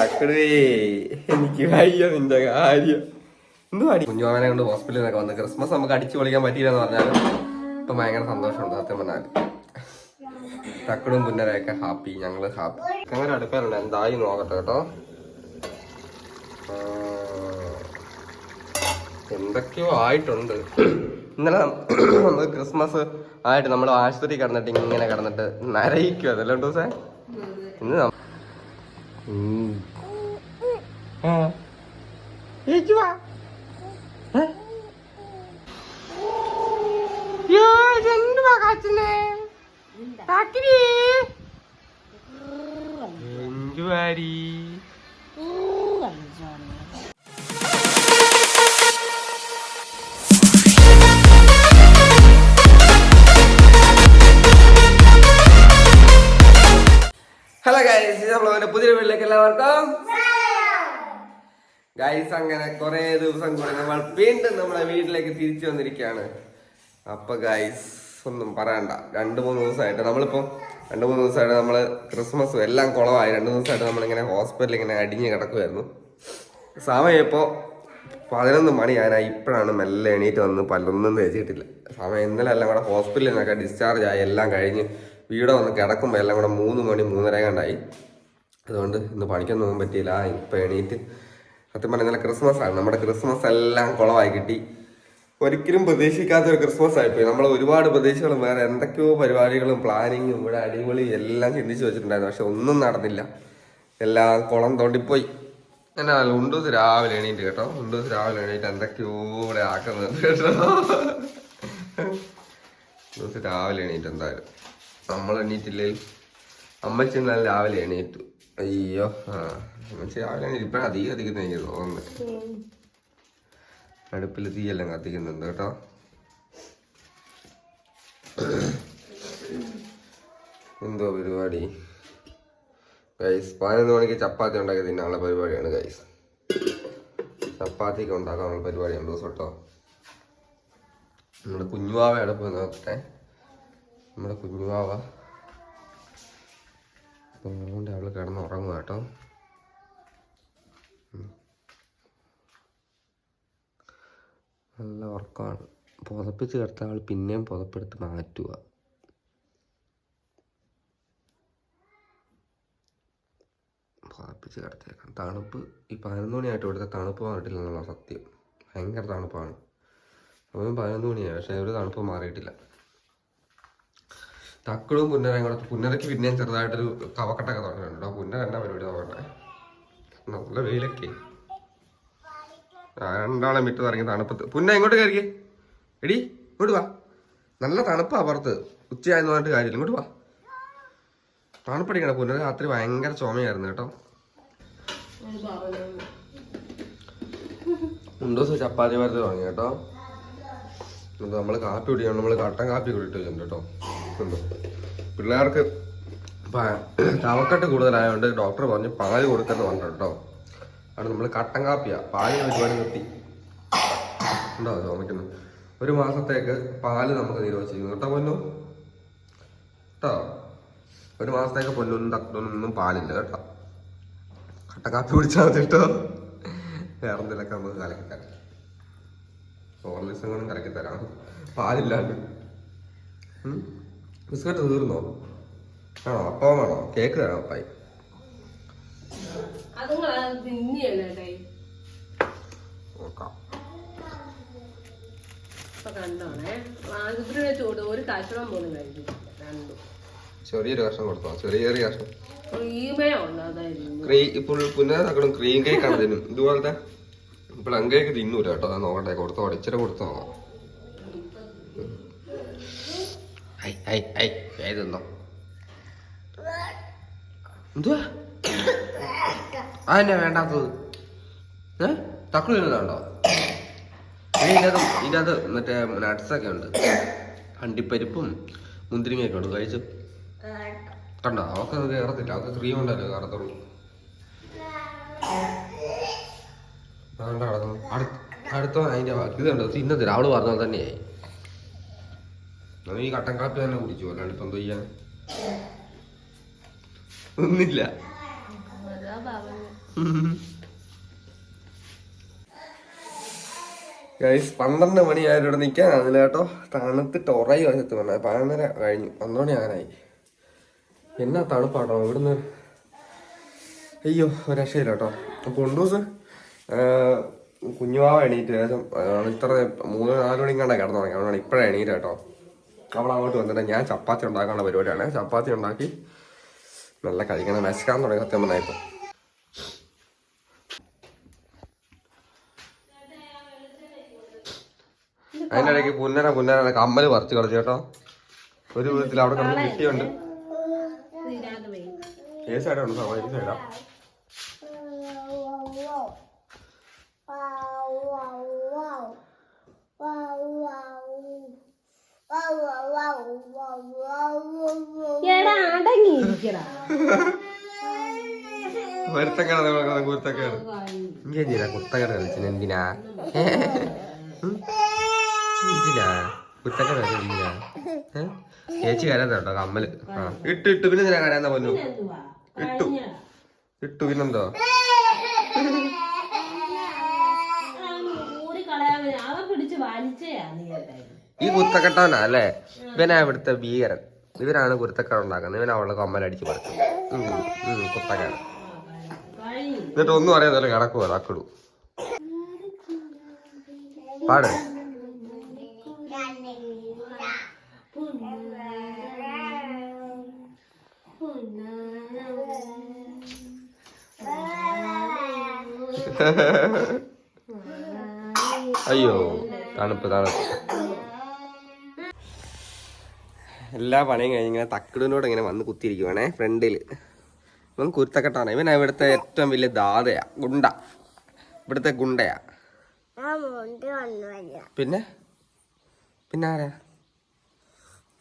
മക്കളേ എനിക്ക് വയ്യ നിന്റെ കാര്യം. എന്തുവാടി കുഞ്ഞുമാവനെ കൊണ്ട് ഹോസ്പിറ്റലിൽ നിന്നൊക്കെ വന്ന് ക്രിസ്മസ് നമുക്ക് അടിച്ചു പൊളിക്കാൻ പറ്റിയില്ലെന്ന് പറഞ്ഞാലും ഇപ്പൊ ഭയങ്കര സന്തോഷമുണ്ട് സത്യം പറഞ്ഞാൽ തക്കടും പുന്നരൊക്കെ ഹാപ്പി ഞങ്ങൾ ഹാപ്പി അങ്ങനെ അടുക്കാനുണ്ട് എന്തായി നോക്കട്ടെ കേട്ടോ. എന്തൊക്കെയോ ആയിട്ടുണ്ട്. ഇന്നലെ നമ്മൾ ക്രിസ്മസ് ആയിട്ട് നമ്മൾ ആശുപത്രി കിടന്നിട്ട് ഇങ്ങനെ കിടന്നിട്ട് നരയിക്കും അതല്ലേ ദിവസം ഇന്ന് നം- ഉം. ആ. ചേച്ചി വാ. ഏ? യ്യോ, ഇതെന്തുവാ കാച്ചുന്നെ? കാക്കിരി. എന്തുവാടി? ഹലോ ഗൈസ് നമ്മളെ പുതിയ വീട്ടിലേക്ക് എല്ലാവർക്കും. ഗൈസ് അങ്ങനെ കുറെ ദിവസം കൂടെ നമ്മൾ വീണ്ടും നമ്മളെ വീട്ടിലേക്ക് തിരിച്ചു വന്നിരിക്കുകയാണ്. അപ്പൊ ഗൈസ് ഒന്നും പറയണ്ട. രണ്ട് മൂന്ന് ദിവസമായിട്ട് നമ്മളിപ്പോ രണ്ട് മൂന്ന് ദിവസമായിട്ട് നമ്മൾ ക്രിസ്മസും എല്ലാം കുളമായി. രണ്ട് ദിവസമായിട്ട് നമ്മളിങ്ങനെ ഹോസ്പിറ്റലിൽ ഇങ്ങനെ അടിഞ്ഞു കിടക്കുമായിരുന്നു സമയം ഇപ്പോൾ പതിനൊന്ന് മണിയായി ഇപ്പോഴാണ് മെല്ലെ എണീറ്റ് വന്ന് പലൊന്നും തേച്ചിട്ടില്ല. സമയം ഇന്നലെ എല്ലാം കൂടെ ഹോസ്പിറ്റലിൽ നിന്നൊക്കെ ഡിസ്ചാർജ് ആയി. എല്ലാം കഴിഞ്ഞ് വീട് വന്ന് കിടക്കുമ്പോൾ എല്ലാം കൂടെ മൂന്ന് മണി മൂന്നര കണ്ടായി അതുകൊണ്ട് ഇന്ന് പണിക്കാൻ പോകാൻ പറ്റിയില്ല. ഇപ്പം എണീറ്റ് സത്യം പറഞ്ഞാൽ ഇന്നലെ ക്രിസ്മസ് ആണ്. നമ്മുടെ ക്രിസ്മസ് എല്ലാം കുളമായി കിട്ടി. ഒരിക്കലും പ്രതീക്ഷിക്കാത്ത ഒരു ക്രിസ്മസ് ആയിപ്പോയി. നമ്മൾ ഒരുപാട് പ്രതീക്ഷകളും വേറെ എന്തൊക്കെയോ പരിപാടികളും പ്ലാനിങ്ങും ഇവിടെ അടിപൊളി എല്ലാം ചിന്തിച്ച് വെച്ചിട്ടുണ്ടായിരുന്നു. പക്ഷെ ഒന്നും നടന്നില്ല. എല്ലാം കുളം തോണ്ടിപ്പോയി. എന്നാ ഉണ്ടൂസ് രാവിലെ എണീറ്റ് കേട്ടോ. ഉണ്ടൂസ് രാവിലെ എണീറ്റ് എന്തൊക്കെയോ ഇവിടെ ആക്കുന്നത് കേട്ടോ. ഉണ്ടൂസ് രാവിലെ എണീറ്റ് എന്തായാലും. നമ്മൾ എണീറ്റില്ലേ അമ്മച്ചി രാവിലെ എണീറ്റു. അയ്യോ ആ അമ്മച്ചി രാവിലെ എണീറ്റ്. അധികം കത്തിക്കുന്ന എനിക്ക് തോന്നുന്നത് അടുപ്പിൽ തീയെല്ലാം കത്തിക്കുന്നുണ്ട് കേട്ടോ. എന്തോ പരിപാടി? ഗൈസ് പതിനൊന്ന് മണിക്ക് ചപ്പാത്തി ഉണ്ടാക്കി തിന്നാനുള്ള പരിപാടിയാണ് ഗൈസ് ചപ്പാത്തിക്ക് ഉണ്ടാക്കാനുള്ള പരിപാടിയാണ് ദിവസം കേട്ടോ. നമ്മുടെ കുഞ്ഞുവാവ അടുപ്പ് നോക്കട്ടെ. നമ്മുടെ കുഞ്ഞുവാവ. അപ്പം അതുകൊണ്ട് അവൾ കിടന്ന് ഉറങ്ങുക കേട്ടോ നല്ല ഉറക്കമാണ്. പുതപ്പിച്ച് കിടത്ത അവൾ പിന്നെയും പുതപ്പെടുത്ത് മാറ്റുക പുതപ്പിച്ച് കിടത്തേക്കാം തണുപ്പ് ഈ പതിനൊന്ന് മണിയായിട്ട് ഇവിടുത്തെ തണുപ്പ് മാറിയിട്ടില്ല സത്യം. ഭയങ്കര തണുപ്പാണ്. അപ്പം പതിനൊന്ന് മണിയായി പക്ഷേ ഒരു തണുപ്പ് മാറിയിട്ടില്ല. തക്കളും പുന്നരയും കൂടെ പുന്നരയ്ക്ക് പിന്നെയും ചെറുതായിട്ടൊരു കവക്കട്ടൊക്കെ തുടങ്ങിയിട്ടുണ്ട്. ആ പുന്നര എന്നാ പരിപാടി നോക്കട്ടെ നല്ല വെയിലൊക്കെ. രണ്ടാളെ മിറ്റ് ഇറങ്ങി തണുപ്പത്ത്. പുന്ന ഇങ്ങോട്ട് കയറിക്കേ എടി ഇങ്ങോട്ട് വാ. നല്ല തണുപ്പാ പുറത്ത്. ഉച്ചയായെന്ന് പറഞ്ഞിട്ട് കാര്യമില്ല. ഇങ്ങോട്ട് വാ. തണുപ്പടിക്കണം പുന്നര രാത്രി ഭയങ്കര ചുമയായിരുന്നു കേട്ടോ. മുണ്ടോസ് ചപ്പാത്തി മരത്ത് തുടങ്ങി കേട്ടോ. നമ്മൾ കാപ്പി കുടിക്കണം. നമ്മൾ കട്ടൻ കാപ്പി കുടിയിട്ട് വെച്ചിട്ടുണ്ട് കേട്ടോ. ഉണ്ട്. പിള്ളേർക്ക് തവക്കെട്ട് കൂടുതലായതുകൊണ്ട് ഡോക്ടർ പറഞ്ഞു പാൽ കൊടുക്കുന്നത് പറഞ്ഞു കേട്ടോ. അവിടെ നമ്മൾ കട്ടൻ കാപ്പിയാണ് പാൽ പരിപാടി നിർത്തി. ഉണ്ടോ? ചുമക്കുന്നു ഒരു മാസത്തേക്ക് പാൽ നമുക്ക് നിരോധിച്ചിരിക്കുന്നു. കേട്ടോ പൊന്നു? കേട്ടോ? ഒരു മാസത്തേക്ക് പൊന്നൊന്നും തട്ടൊന്നും പാലില്ല കേട്ടോ. കട്ടൻ കാപ്പി കുടിച്ചാൽ മതി കേട്ടോ. വേറെ എന്തെങ്കിലുമൊക്കെ നമുക്ക് കലക്കി തരാം. ഹോർലിക്സും കലക്കി തരാം. പാലില്ലാണ്ട്? ബിസ്ക്കറ്റ് തീർന്നോ? ആണോ അപ്പം വേണോ? കേക്ക് തരാം അപ്പായി? നോക്കാം. ചെറിയൊരു കഷ്ണം കൊടുത്തോ? ചെറിയ ചെറിയ കഷ്ണം ഇപ്പോൾ പുനരാക്കണം ക്രീം കേക്ക് ആണ് തിന്നും ഇതുപോലത്തെ പ്ലം കേക്ക് തിന്നൂല കേട്ടോ. നോക്കട്ടെ കൊടുത്തോ? ഇച്ചിരി കൊടുത്തോ? ഹൈ ഹൈ ഹൈ ഏതെന്നോ എന്തുവാ? അതെന്നാ വേണ്ടാത്തത്? ഏ? തക്കളി തിന്നുന്നുണ്ടോ ഇതിനകത്ത് ഇതിനകത്ത് മറ്റേ നട്ട്സൊക്കെ ഉണ്ട്. അണ്ടിപ്പരിപ്പും മുന്തിരിങ്ങയൊക്കെ ഉണ്ട്. കഴിച്ചു? കണ്ടോ? അവർക്ക് അത് കയറത്തില്ല അവർക്ക് ക്രീം ഉണ്ടല്ലോ കയറത്തുള്ളൂ അതുകൊണ്ട് കിടക്കുന്നു അടുത്ത അതിന്റെ ബാക്കി. ഇതുണ്ട്? തിന്നത്തില്ല അവൾ പറഞ്ഞ പോലെ തന്നെയായി. ഈ കട്ടൻ കാപ്പി തന്നെ കുടിച്ചു അല്ലാണ്ട് ഇപ്പം എന്തോ ചെയ്യാൻ? ഒന്നില്ല പറഞ്ഞു ഗൈസ് പന്ത്രണ്ട് മണിയായിട്ട് ഇവിടെ നിൽക്കാനാണില്ല കേട്ടോ. തണുത്തിട്ട് ഉറയി വശത്ത് വന്നെ. പതിനൊന്നര കഴിഞ്ഞു. പന്ത്രണ്ട് ഞാനായി. എന്നാ തണുപ്പാട്ടോ ഇവിടുന്ന്? അയ്യോ ഒരു രക്ഷയില്ല കേട്ടോ അപ്പോൾ ഉണ്ടൂസ് കുഞ്ഞുവാവ എണീറ്റ്. ഏകദേശം ഇത്ര മൂന്ന് നാല് മണിക്കാണ്ടാണ് കിടന്നു തുടങ്ങി അതുകൊണ്ടാണ് ഇപ്പോഴാണ് എണീറ്റ് കേട്ടോ. അവൾ അങ്ങോട്ട് വന്നിട്ട് ഞാൻ ചപ്പാത്തി ഉണ്ടാക്കാനുള്ള പരിപാടിയാണ്. ചപ്പാത്തി ഉണ്ടാക്കി നല്ല കഴിക്കണം. വിശക്കാൻ തുടങ്ങി സത്യം പറഞ്ഞാൽ അതിന്റെ ഇടയ്ക്ക് പുന്നര പുന്നര കമ്മൽ പറിച്ചു കളഞ്ഞു കേട്ടോ. ഒരു വിധത്തിൽ അവിടെ കിടന്ന് കിട്ടിയുണ്ട് ഏത് സൈഡാണ് സാർ ഏത് സൈഡാ എടാ അടങ്ങിയിരിക്കടാ കുരുത്തക്കേട് കുരുത്തക്കേട് എന്തിനാ കുത്തക്കേട് കളിച്ചിന് എന്തിനാ? ഉം? എന്തിനാ? കുത്തക്കേട് കളിച്ചത് എന്തിനാ? ഏ? ചേച്ചി കരാത്ത കേട്ടോ കമ്മൽ. ആ. ഇട്ട് ഇട്ട്. പിന്നെ എന്തിനാ കരാന്ന പോലും ഇട്ടു. ഇട്ടു. പിന്നെന്തോ? അവൻ പിടിച്ച് വലിച്ചേ നീ ഈ കുത്തക്കെട്ടവനാ അല്ലേ? ഇവനാ ഇവിടുത്തെ ഭീകരൻ. ഇവരാണ് കുരുത്തക്കേട് ഉണ്ടാക്കുന്നത്. ഇവനാ അവളുടെ കമ്മലടിച്ച് ഉം, കുത്തക്കേട് എന്നിട്ട് ഒന്നും അറിയാതെ കിടക്കുവോ തക്കടു പാട്. അയ്യോ തണുപ്പ് തണുപ്പ്. എല്ലാ പണിയും കഴിഞ്ഞ് ഇങ്ങനെ തക്കിടിനോട് ഇങ്ങനെ വന്ന് കുത്തിയിരിക്കുവാണേ ഫ്രണ്ടിൽ ഇവൻ കുരുത്തക്കെട്ടാണ്. ഇവൻ ഇവിടുത്തെ ഏറ്റവും വലിയ ദാതയാ ഗുണ്ട. ഇവിടുത്തെ ഗുണ്ടയാ. പിന്നെ? പിന്നെ ആരാ?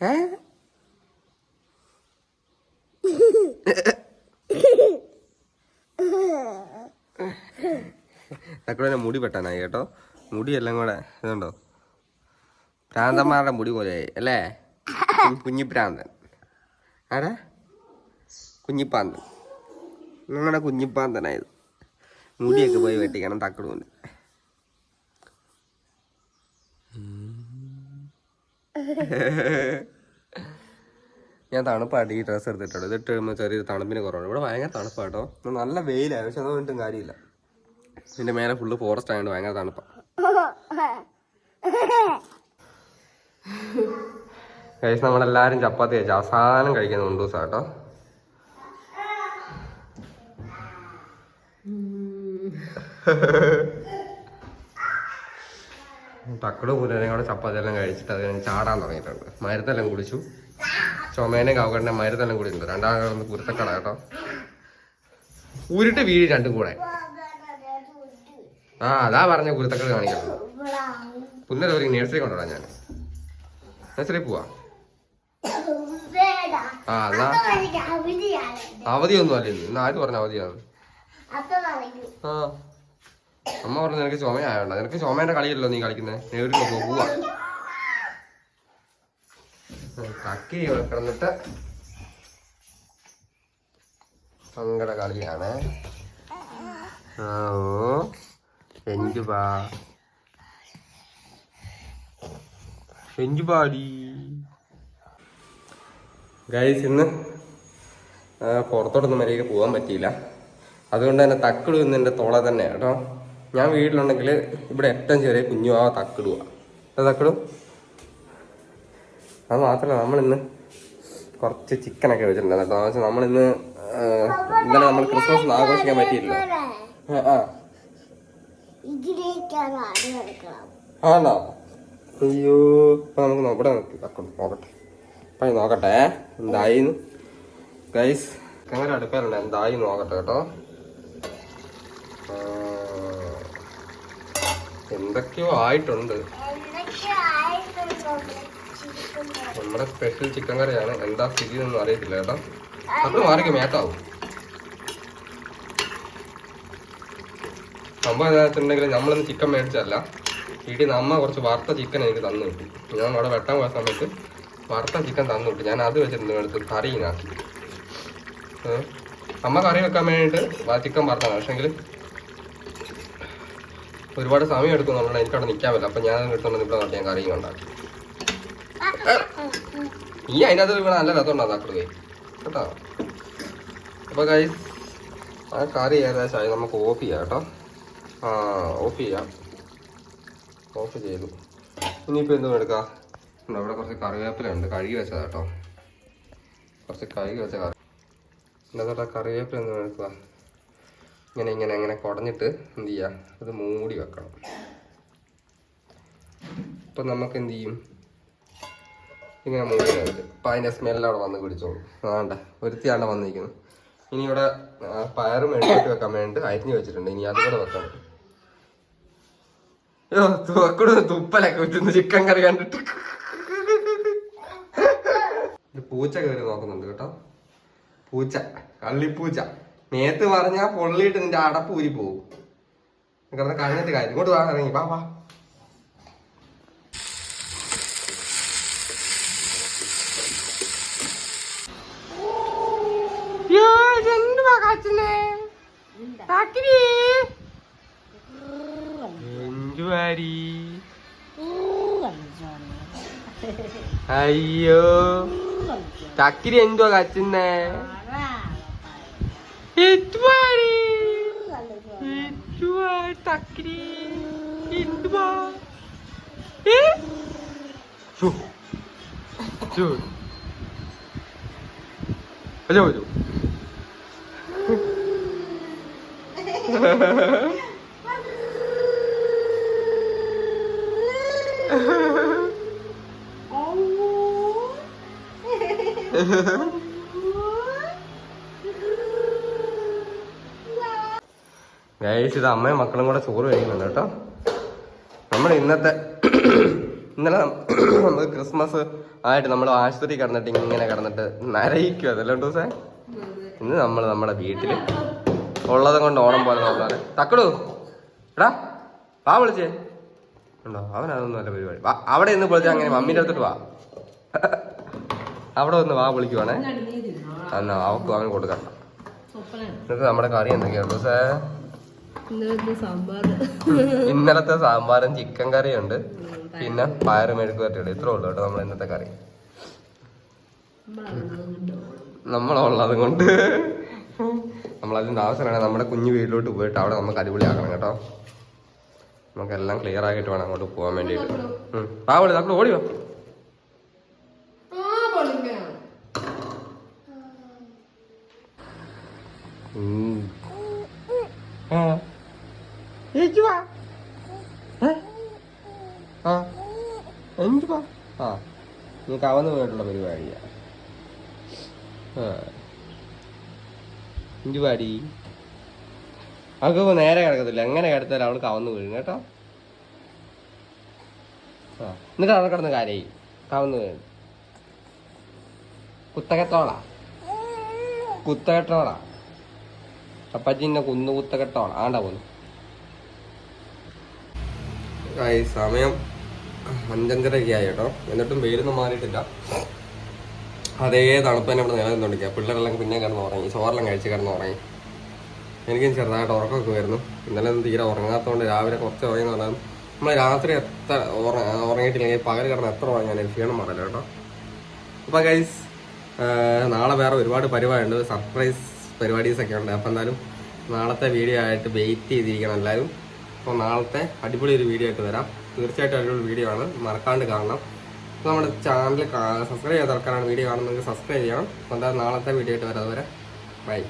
ഏ? തക്കടെ മുടി പെട്ടാനായി കേട്ടോ. മുടിയെല്ലാം കൂടെ ഇതുണ്ടോ? ഭ്രാന്തന്മാരുടെ മുടി പോലെയായി അല്ലേ? കുഞ്ഞ് കുഞ്ഞിഭ്രാന്തൻ ആരാ? കുഞ്ഞിപ്പാന്തൻ നിങ്ങളുടെ കുഞ്ഞിപ്പാന്തനായത് മുടിയൊക്കെ പോയി വെട്ടിക്കണം തക്കടുകൊണ്ട് ഞാൻ തണുപ്പായിട്ട് ഈ ഡ്രസ്സ് എടുത്തിട്ടുണ്ട്. ഇതിട്ട് കഴിയുമ്പോൾ ചെറിയൊരു തണുപ്പിന് കുറവാണ്. ഇവിടെ ഭയങ്കര തണുപ്പാട്ടോ നല്ല വെയിലാണ് പക്ഷെ അതൊന്നും ഒട്ടും കാര്യമില്ല. ഇതിന്റെ മേലെ ഫുള്ള് ഫോറസ്റ്റ് ആയതുകൊണ്ട് ഭയങ്കര തണുപ്പാണ് കഴിച്ച് നമ്മളെല്ലാവരും ചപ്പാത്തി കഴിച്ചു അവസാനം കഴിക്കുന്ന ഉണ്ടൂസ കേട്ടോ തക്കട് പൂരനെയും കൂടെ ചപ്പാത്തി എല്ലാം കഴിച്ചിട്ട് അത് കഴിഞ്ഞ് ചാടാൻ തുടങ്ങിയിട്ടുണ്ട്. മരുന്നെല്ലാം കുടിച്ചു. ചുമേനെ കവകണ്ണ മരുന്നെല്ലാം കുടിച്ചിട്ടുണ്ട്. രണ്ടാമത് കുരുത്തക്കട കേട്ടോ. ഉരുട്ട് വീഴ് രണ്ടും കൂടെ. ആ അതാ പറഞ്ഞ കുരുത്തക്കട കാണിക്കണം പുന്നര ഒരു നേഴ്സറി കൊണ്ടുവരാം ഞാൻ നേഴ്സറി പോവാ. ആ എന്നാ അവധിയൊന്നും അല്ല ഇന്ന് ആര് പറഞ്ഞ അവധിയാണ്? ആ. അമ്മ പറഞ്ഞു നിനക്ക് ചുമയായോണ്ട. നിനക്ക് ചുമേന്റെ കളിയല്ലോ നീ കളിക്കുന്നേ? നേരിട്ട് പോവാ. കക്കി കിടന്നിട്ട് സങ്കട കളിയാണ്. ഓ. എഞ്ചുപാ എഞ്ചുപാടി ഗൈസ് ഇന്ന് പുറത്തോട്ടൊന്നും മര്യാദയ്ക്ക് പോകാൻ പറ്റിയില്ല. അതുകൊണ്ട് തന്നെ തക്കിടും ഇന്ന് എന്റെ തോള തന്നെ കേട്ടോ. ഞാൻ വീട്ടിലുണ്ടെങ്കിൽ ഇവിടെ ഏറ്റവും ചെറിയ കുഞ്ഞു ആ തക്കിടുക അത് തക്കിടും? അത് മാത്രമല്ല നമ്മളിന്ന് കുറച്ച് ചിക്കനൊക്കെ വെച്ചിട്ടുണ്ടായിരുന്നു കേട്ടോ. വെച്ചാൽ നമ്മളിന്ന് ഇന്നലെ നമ്മൾ ക്രിസ്മസ് ആഘോഷിക്കാൻ പറ്റിയില്ല ആ, ആണോ? അയ്യോ ഇപ്പൊ നമുക്ക് നോക്കട്ടെ നോക്കി തക്കിടും നോക്കട്ടെ. അപ്പൊ നോക്കട്ടെ. എന്തായി? ഗൈസ് അങ്ങനെ അടുക്കാറുണ്ട് എന്തായി നോക്കട്ടെ കേട്ടോ. എന്തൊക്കെയോ ആയിട്ടുണ്ട്. നമ്മുടെ സ്പെഷ്യൽ ചിക്കൻ കറിയാണ്. എന്താ സ്ഥിതി എന്നൊന്നും അറിയത്തില്ല കേട്ടോ. അത് മാറിക്കും മേത്താവും. സംഭവം എന്താ വെച്ചിട്ടുണ്ടെങ്കിൽ നമ്മളിന്ന് ചിക്കൻ മേടിച്ചല്ല നിന്ന് അമ്മ കുറച്ച് വറുത്ത ചിക്കൻ എനിക്ക് തന്നു കിട്ടി. ഞാൻ അവിടെ വെട്ടാൻ പോയ സമയത്ത് വറുത്ത ചിക്കൻ തന്നിട്ട് ഞാൻ അത് വെച്ചിരുന്നു എടുത്ത് കറിയിനാക്കി? അമ്മ കറി വെക്കാൻ വേണ്ടിയിട്ട് ചിക്കൻ വറുത്താണ്. പക്ഷേങ്കിൽ ഒരുപാട് സമയം എടുക്കുന്നുണ്ട് എനിക്കവിടെ നിൽക്കാൻ പറ്റില്ല. അപ്പം ഞാൻ എടുത്തോണ്ട് ഇവിടെ ഞാൻ കറി ഉണ്ടാക്കി. നീ അതിനകത്ത് ഇവിടെ നല്ല രസം ഉണ്ടാക്കും കേട്ടോ? അപ്പോൾ കൈ ആ കറി ഏകദേശമായി നമുക്ക് ഓഫ് ചെയ്യാം കേട്ടോ. ആ ഓഫ് ചെയ്യാം. ഓഫ് ചെയ്തു. ഇനിയിപ്പോൾ എന്തും എടുക്കാം? അവിടെ കുറച്ച് കറിവേപ്പില ഉണ്ട്. കഴുകി വെച്ചതാ കേട്ടോ. കുറച്ച് കഴുകി വെച്ച കറി. എന്താ കറിവേപ്പില എന്തും എടുക്കുക ഇങ്ങനെ ഇങ്ങനെ ഇങ്ങനെ കുടഞ്ഞിട്ട് എന്ത് ചെയ്യാം? അത് മൂടി വെക്കണം. ഇപ്പം നമുക്ക് എന്ത് ചെയ്യും? ഇങ്ങനെ മൂടി വെച്ച് അപ്പം അതിന്റെ സ്മെല്ലവിടെ വന്ന് പിടിച്ചോളൂ. ആണ്ട ഒരുത്തിയാണ്ട വന്നിരിക്കുന്നു ഇനി ഇവിടെ പയറും എടുത്തിട്ട് വെക്കാൻ വേണ്ടി അരിഞ്ഞു വെച്ചിട്ടുണ്ട്. ഇനി അതുകൂടെ വെക്കണം. തുപ്പലൊക്കെ വെച്ചിരുന്നു ചിക്കൻ കറി കണ്ടിട്ട്. ഇത് പൂച്ച കയറി നോക്കുന്നുണ്ട് കേട്ടോ. പൂച്ച കള്ളിപ്പൂച്ച. നേത്ത് പറഞ്ഞാ പൊള്ളിയിട്ട് നിന്റെ അടപ്പ് ഊരി പോകും കിടന്ന് കണ്ണിട്ട് കാര്യം. ഇങ്ങോട്ട് വാ ഇറങ്ങി. വാ വാ. എന്തുവാരി അയ്യോ ചക്കിരി എന്തുവാ കച്ചുന്നേ എന്തുവാരി എന്തുവാ ചക്കിരി എന്തുവാ ഏ ചു ചു അല്ലോ അല്ലോ ഗൈസ് ഇത് അമ്മയും മക്കളും കൂടെ ചോറ് കഴിക്കുന്നുണ്ട് കേട്ടോ. നമ്മൾ ഇന്നത്തെ ഇന്നലെ നമ്മൾ ക്രിസ്മസ് ആയിട്ട് നമ്മൾ ആശുപത്രി കിടന്നിട്ട് ഇങ്ങനെ കിടന്നിട്ട് നരയിക്കുക അതല്ലേ ദിവസേ ഇന്ന് നമ്മൾ നമ്മുടെ വീട്ടിൽ ഉള്ളതും കൊണ്ട് ഓണം പോലെ നോക്കാറ് തക്കടു എടാ വാ വിളിച്ചേ. ഉണ്ടോ? അവൻ അതൊന്നും അല്ല പരിപാടി. അവിടെ ഇന്ന് വിളിച്ചാൽ അങ്ങനെ മമ്മീന്റെ അടുത്തിട്ട് വാ. അവിടെ ഒന്ന് വാ വിളിക്കുവാണേ. എന്നാ അവക്ക് അവന് കൊടുക്കണ്ട എന്നിട്ട് നമ്മുടെ കറി എന്തൊക്കെയാണ് സേ? ഇന്നലത്തെ സാമ്പാറും ചിക്കൻ കറിയുണ്ട്. പിന്നെ പയറ് മെഴുക്ക് പറ്റിയുണ്ട് ഇത്രേ ഉള്ളൂ കേട്ടോ നമ്മൾ ഇന്നത്തെ കറി. നമ്മളുള്ളത് കൊണ്ട്. നമ്മളതിന്റെ ആവശ്യമാണ് നമ്മുടെ കുഞ്ഞു വീട്ടിലോട്ട് പോയിട്ട് അവിടെ നമുക്ക് അടിപൊളിയാക്കണം കേട്ടോ. നമുക്കെല്ലാം ക്ലിയർ ആക്കിയിട്ട് വേണം അങ്ങോട്ട് പോകാൻ വേണ്ടിയിട്ട്. ആ വിളി നമ്മൾ ഓടി വാ ഉം. ആ. ഏച്ചുവാ. ആ. എന്തുവാ? ആ. നീ കവന്ന് പോയിട്ടുള്ള പരിപാടിയാ. എന്തുവാടി? അവൾക്ക് നേരെ കിടക്കത്തില്ല. എങ്ങനെ കിടത്താലും അവൾ കവന്ന് വീഴും കേട്ടോ. ആ. എന്നിട്ട് അവിടെ കിടന്ന് കാര്യ. കവന്ന് വീഴും. കുത്തകത്തോളാ. കുത്തകെട്ടോളാ അപ്പച്ചിന്റെ കുന്നു കെട്ടാണ് ആണ്ടാ പോന്നു. സമയം അഞ്ചഞ്ചരയൊക്കെ കേട്ടോ. എന്നിട്ടും വെയിലൊന്നും മാറിയിട്ടില്ല. അതേ തണുപ്പ് തന്നെ ഇവിടെ നിലനിന്നുകൊണ്ടിരിക്കുക പിള്ളേരെല്ലാം പിന്നെ കിടന്ന് ഉറങ്ങി. ചോറെല്ലാം കഴിച്ച് കിടന്ന് ഉറങ്ങി. എനിക്കും ചെറുതായിട്ട് ഉറക്കമൊക്കെ വരുന്നു. ഇന്നലെ ഒന്നും തീരെ ഉറങ്ങാത്തതുകൊണ്ട് രാവിലെ കുറച്ച് ഉറങ്ങി എന്ന് നമ്മൾ രാത്രി എത്ര ഉറ- ഉറങ്ങിയിട്ടില്ലെങ്കിൽ പകൽ കിടന്ന് എത്ര ഉറങ്ങിയാലും ക്ഷീണം മാറില്ല കേട്ടോ. അപ്പോൾ ഗൈസ് നാളെ വേറെ ഒരുപാട് പരിപാടിയുണ്ട്. സർപ്രൈസ് പരിപാടീസൊക്കെ ഉണ്ട്. അപ്പോൾ എന്തായാലും നാളത്തെ വീഡിയോ ആയിട്ട് വെയിറ്റ് ചെയ്തിരിക്കണം എല്ലാവരും. അപ്പോൾ നാളത്തെ അടിപൊളി ഒരു വീഡിയോ ആയിട്ട് വരാം. തീർച്ചയായിട്ടും അടിപൊളി വീഡിയോ ആണ്. മറക്കാണ്ട് കാണണം. അപ്പോൾ നമ്മുടെ ചാനൽ സബ്സ്ക്രൈബ് ചെയ്ത ആൾക്കാരാണ് വീഡിയോ കാണുന്നതെങ്കിൽ സബ്സ്ക്രൈബ് ചെയ്യണം. അപ്പോൾ എന്തായാലും നാളത്തെ വീഡിയോ ആയിട്ട് വരാം. അതുവരെ ബൈ